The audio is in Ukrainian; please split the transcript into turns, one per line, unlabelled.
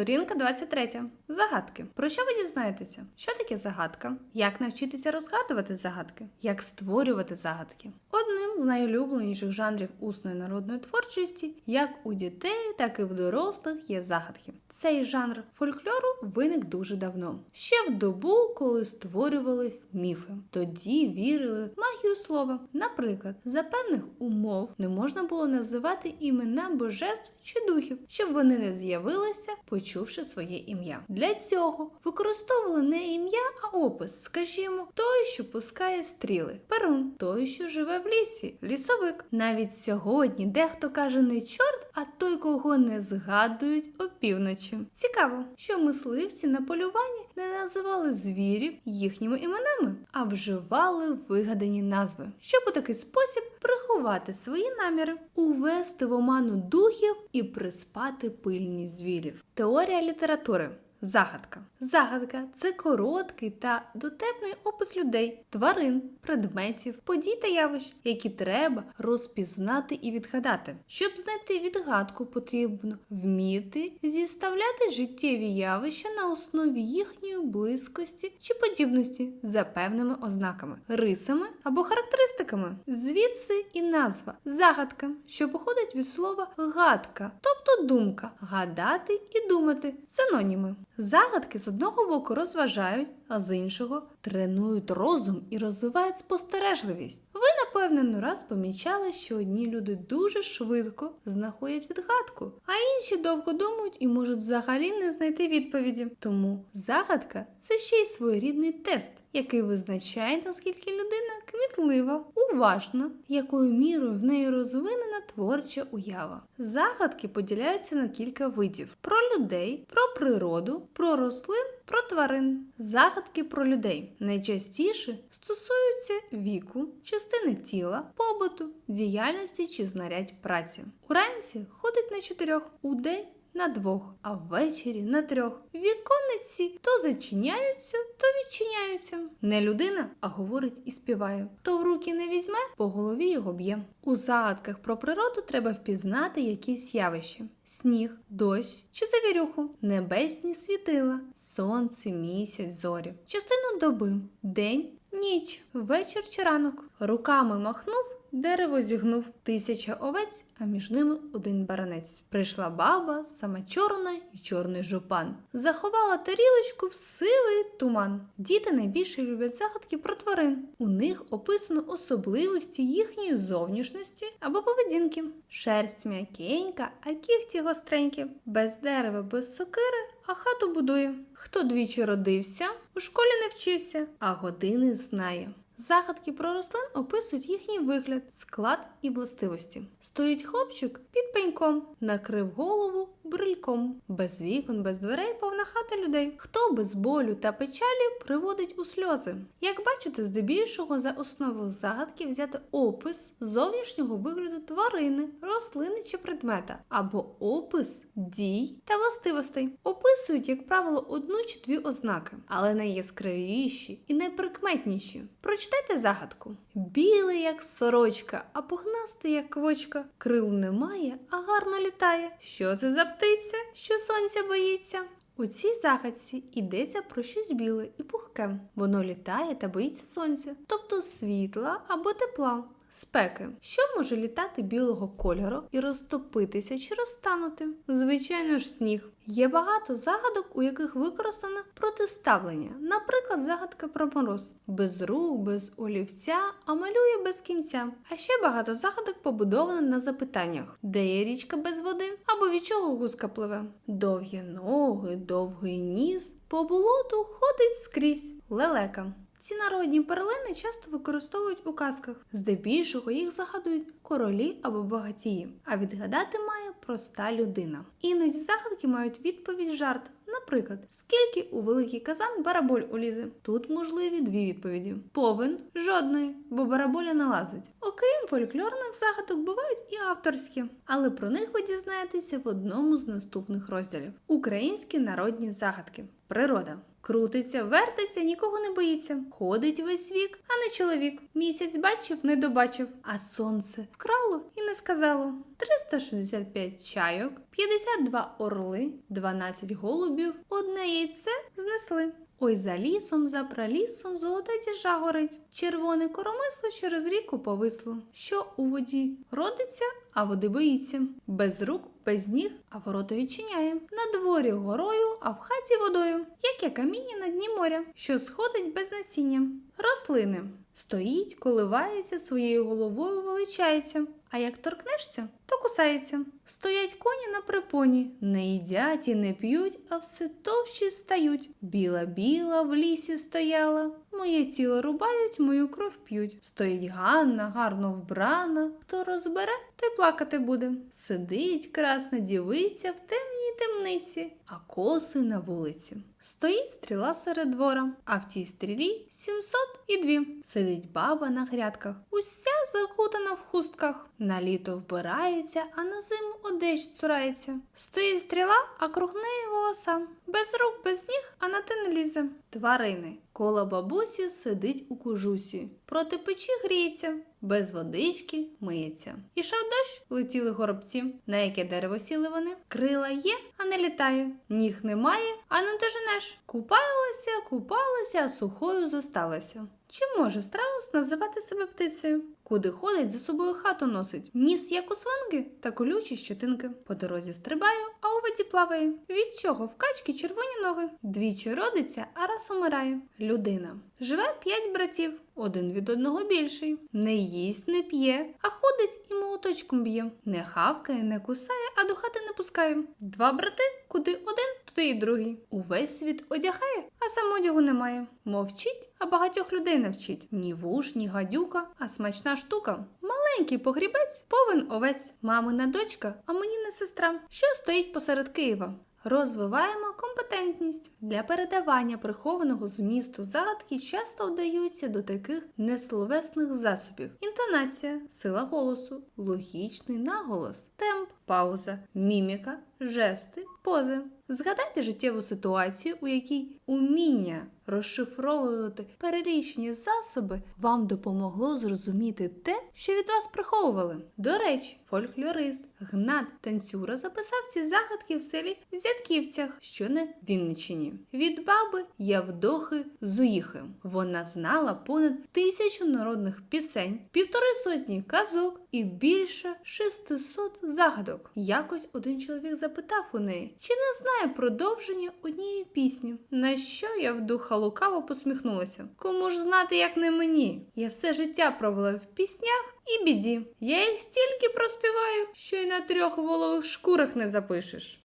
Сторінка 23. Загадки. Про що ви дізнаєтеся? Що таке загадка? Як навчитися розгадувати загадки? Як створювати загадки? Одним з найулюбленіших жанрів усної народної творчості, як у дітей, так і в дорослих, є загадки. Цей жанр фольклору виник дуже давно, ще в добу, коли створювали міфи. Тоді вірили в магію слова. Наприклад, за певних умов не можна було називати імена божеств чи духів, щоб вони не з'явилися, почувши своє ім'я. Для цього використовували не ім'я, а опис, скажімо, той, що пускає стріли, перун, той, що живе в лісі, лісовик. Навіть сьогодні дехто каже не чорт, а той, кого не згадують опівночі. Цікаво, що мисливці на полюванні не називали звірів їхніми іменами, а вживали вигадані назви, щоб у такий спосіб приховати свої наміри, увести в оману духів і приспати пильність звірів. Теорія літератури. Загадка. Загадка це короткий та дотепний опис людей, тварин, предметів, подій та явищ, які треба розпізнати і відгадати. Щоб знайти відгадку, потрібно вміти зіставляти життєві явища на основі їхньої близькості чи подібності за певними ознаками, рисами або характеристиками. Звідси і назва загадка, що походить від слова гадка, тобто думка, гадати і думати синоніми. Загадки з одного боку розважають, а з іншого тренують розум і розвивають спостережливість. Ви, напевне, не раз помічали, що одні люди дуже швидко знаходять відгадку, а інші довго думають і можуть взагалі не знайти відповіді. Тому загадка це ще й своєрідний тест, який визначає, наскільки людина кмітлива, уважна, якою мірою в неї розвинена творча уява. Загадки поділяються на кілька видів: про людей, про природу, про рослин, про тварин. Загадки про людей найчастіше стосуються віку, частини тіла, побуту, діяльності чи знарядь праці. Уранці ходить на чотирьох, удень на двох, а ввечері на трьох. Віконниці то зачиняються, то відчиняються. Не людина, а говорить і співає. То в руки не візьме, по голові його б'є. У загадках про природу треба впізнати якісь явища: сніг, дощ чи завірюху, небесні світила, сонце, місяць, зорі, частину доби, день, ніч, вечір чи ранок. Руками махнув. Дерево зігнув тисяча овець, а між ними один баранець. Прийшла баба, сама чорна і чорний жупан. Заховала тарілочку в сивий туман. Діти найбільше люблять загадки про тварин. У них описано особливості їхньої зовнішності або поведінки. Шерсть м'якенька, а кігті гостренькі. Без дерева, без сокири, а хату будує. Хто двічі родився, у школі не вчився, а години знає. Загадки про рослин описують їхній вигляд, склад і властивості. Стоїть хлопчик під пеньком, накрив голову брильком. Без вікон, без дверей повна хата людей. Хто без болю та печалі приводить у сльози? Як бачите, здебільшого за основу загадки взяти опис зовнішнього вигляду тварини, рослини чи предмета, або опис дій та властивостей. Описують, як правило, одну чи дві ознаки, але найяскравіші і найприкметніші. Прочитайте загадку: білий, як сорочка, а пухнастий, як квочка. Крил немає, а гарно літає. Що це за птиця, що сонця боїться? У цій загадці йдеться про щось біле і пухке. Воно літає та боїться сонця, тобто світла або тепла. Спеки, що може літати білого кольору і розтопитися чи розтанути? Звичайно ж, сніг. Є багато загадок, у яких використано протиставлення. Наприклад, загадка про мороз без рук, без олівця, а малює без кінця. А ще багато загадок побудовано на запитаннях: де є річка без води, або від чого гуска пливе? Довгі ноги, довгий ніс. По болоту ходить скрізь лелека. Ці народні перлини часто використовують у казках. Здебільшого їх загадують королі або багатії, а відгадати має проста людина. Іноді загадки мають відповідь жарт. Наприклад, скільки у великий казан бараболь улізе? Тут можливі дві відповіді: повен жодної, бо бараболя не лазить. Окрім фольклорних загадок, бувають і авторські, але про них ви дізнаєтеся в одному з наступних розділів: Українські народні загадки. Природа. Крутиться, вертиться, нікого не боїться. Ходить весь вік, а не чоловік. Місяць бачив, не добачив, а сонце вкрало і не сказало. 365 чайок, 52 орли, 12 голубів, одне яйце знесли. Ой, за лісом, за пралісом золота діжа горить. Червоне коромисло через ріку повисло. Що у воді родиться, а води боїться. Без рук, без ніг, а ворота відчиняє. На дворі горою, а в хаті водою. Яке каміння на дні моря, що сходить без насіння. Рослини. Стоїть, коливається, своєю головою величається. А як торкнешся, то кусається. Стоять коні на припоні, не їдять і не п'ють, а все товщі стають. Біла біла в лісі стояла. Моє тіло рубають, мою кров п'ють. Стоїть Ганна, гарно вбрана. Хто розбере, той плакати буде. Сидить красна дівиця в темній темниці, а коси на вулиці. Стоїть стріла серед двора, а в цій стрілі сімсот і дві. Сидить баба на грядках, уся закутана в хустках. На літо вбирається, а на зиму одежі цурається. Стоїть стріла, а круг неї волоса. Без рук, без ніг, а на те не лізе. Тварини. Коло бабусі сидить у кожусі. Проти печі гріється, без водички миється. Ішов дощ, летіли горобці. На яке дерево сіли вони? Крила є, а не літає. Ніг немає, а не доженеш. Купалася, купалася, а сухою зосталася. Чи може страус називати себе птицею? Куди ходить, за собою хату носить. Ніс як у свинки та колючі щетинки. По дорозі стрибає, а у воді плаває. Від чого в качки червоні ноги? Двічі родиться, а раз умирає. Людина. Живе п'ять братів, один від одного більший. Не їсть, не п'є, а ходить і молоточком б'є. Не хавкає, не кусає, а до хати не пускає. Два брати, куди один, туди і другий. Увесь світ одягає, а сам одягу немає. Мовчить, а багатьох людей навчить. Ні вуш, ні гадюка, а смачна штука. Маленький погрібець, повен овець, мамина дочка, а мені не сестра, що стоїть посеред Києва. Розвиваємо компетентність для передавання прихованого змісту загадки часто вдаються до таких несловесних засобів: інтонація, сила голосу, логічний наголос, темп, пауза, міміка, жести, пози. Згадайте життєву ситуацію, у якій уміння розшифровувати перелічні засоби вам допомогло зрозуміти те, що від вас приховували. До речі, фольклорист Гнат Танцюра записав ці загадки в селі Зятківцях, що на Вінниччині. Від баби Явдохи Зуїхи. Вона знала понад тисячу народних пісень, півтори сотні казок і більше 600 загадок. Якось один чоловік запитав у неї, чи не знає продовження однієї пісні. На що я вдуха лукаво посміхнулася. Кому ж знати, як не мені? Я все життя провела в піснях і біді. Я їх стільки проспіваю, що й на трьох волових шкурах не запишеш.